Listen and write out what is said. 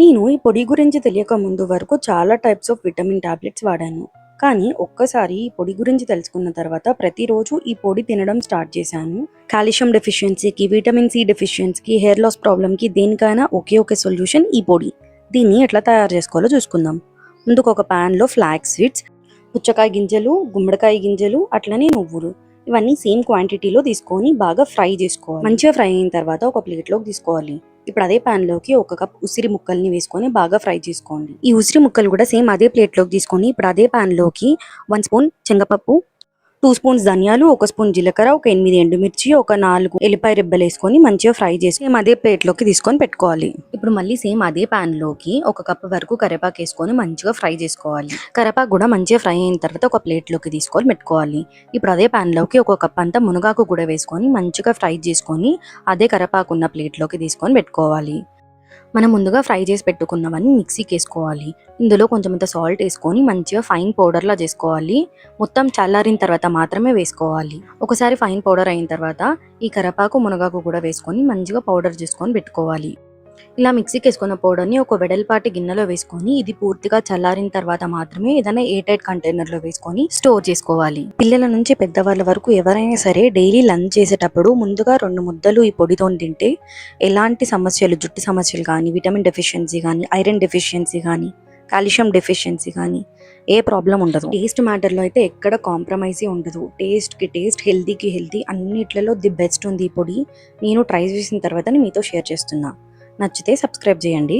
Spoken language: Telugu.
నేను ఈ పొడి గురించి తెలియక ముందు వరకు చాలా టైప్స్ ఆఫ్ విటమిన్ టాబ్లెట్స్ వాడాను. కానీ ఒక్కసారి ఈ పొడి గురించి తెలుసుకున్న తర్వాత ప్రతిరోజు ఈ పొడి తినడం స్టార్ట్ చేశాను. కాల్షియం డెఫిషియన్సీకి విటమిన్ సి డెఫిషియన్సీకి హెయిర్ లాస్ ప్రాబ్లమ్కి దేనికైనా ఒకే ఒక సొల్యూషన్ ఈ పొడి. దీన్ని ఎట్లా తయారు చేసుకోవాలో చూసుకుందాం. ముందుకు ఒక ప్యాన్లో ఫ్లాక్స్ సీడ్స్ పుచ్చకాయ గింజలు గుమ్మడికాయ గింజలు అట్లనే నువ్వులు. ఇవన్నీ సేమ్ క్వాంటిటీలో తీసుకొని బాగా ఫ్రై చేసుకోవాలి. మంచిగా ఫ్రై అయిన తర్వాత ఒక ప్లేట్లోకి తీసుకోవాలి. ఇప్పుడు అదే పాన్లోకి ఒక కప్ ఉసిరి ముక్కల్ని వేసుకొని బాగా ఫ్రై చేసుకోండి. ఈ ఉసిరి ముక్కలు కూడా సేమ్ అదే ప్లేట్లోకి తీసుకొని ఇప్పుడు అదే పాన్లోకి వన్ స్పూన్ శనగపప్పు టూ స్పూన్స్ ధనియాలు ఒక స్పూన్ జీలకర్ర ఒక ఎనిమిది ఎండుమిర్చి ఒక నాలుగు ఎల్లిపాయ రెబ్బలు వేసుకొని మంచిగా ఫ్రై చేసి మేము అదే ప్లేట్లోకి తీసుకొని పెట్టుకోవాలి. ఇప్పుడు మళ్ళీ సేమ్ అదే pan లోకి ఒక కప్ వరకు కరివేపాకు వేసుకొని మంచిగా ఫ్రై చేసుకోవాలి. కరివేపాకు కూడా మంచిగా ఫ్రై అయిన తర్వాత ఒక ప్లేట్లోకి తీసుకొని పెట్టుకోవాలి. ఇప్పుడు అదే pan లోకి ఒక కప్ అంతా మునగాకు కూడా వేసుకొని మంచిగా ఫ్రై చేసుకొని అదే కరివేపాకు ఉన్న ప్లేట్లోకి తీసుకొని పెట్టుకోవాలి. మనం ముందుగా ఫ్రై చేసి పెట్టుకున్నవన్నీ మిక్సీకి వేసుకోవాలి ఇందులో కొంచెం సాల్ట్ వేసుకొని మంచిగా ఫైన్ పౌడర్లా చేసుకోవాలి. మొత్తం చల్లారిన తర్వాత మాత్రమే వేసుకోవాలి. ఒకసారి ఫైన్ పౌడర్ అయిన తర్వాత ఈ కరపాకు మునగాకు కూడా వేసుకొని మంచిగా పౌడర్ చేసుకొని పెట్టుకోవాలి. ఇలా మిక్సీకి వేసుకున్న పౌడర్ని ఒక వెడల్పాటి గిన్నెలో వేసుకొని ఇది పూర్తిగా చల్లారిన తర్వాత మాత్రమే ఏదైనా ఏ కంటైనర్ కంటైనర్లో వేసుకొని స్టోర్ చేసుకోవాలి. పిల్లల నుంచి పెద్దవాళ్ళ వరకు ఎవరైనా సరే డైలీ లంచ్ చేసేటప్పుడు ముందుగా రెండు ముద్దలు ఈ పొడితో తింటే ఎలాంటి సమస్యలు జుట్టు సమస్యలు కానీ విటమిన్ డెఫిషియన్సీ కానీ ఐరన్ డెఫిషియన్సీ కానీ కాల్షియం డెఫిషియన్సీ కానీ ఏ ప్రాబ్లం ఉండదు. టేస్ట్ మ్యాటర్లో అయితే ఎక్కడ కాంప్రమైజీ ఉండదు. టేస్ట్కి టేస్ట్ హెల్తీకి హెల్తీ అన్నిట్లలో ది బెస్ట్ ఉంది ఈ పొడి. నేను ట్రై చేసిన తర్వాత మీతో షేర్ చేస్తున్నాను నచ్చితే సబ్స్క్రైబ్ చేయండి.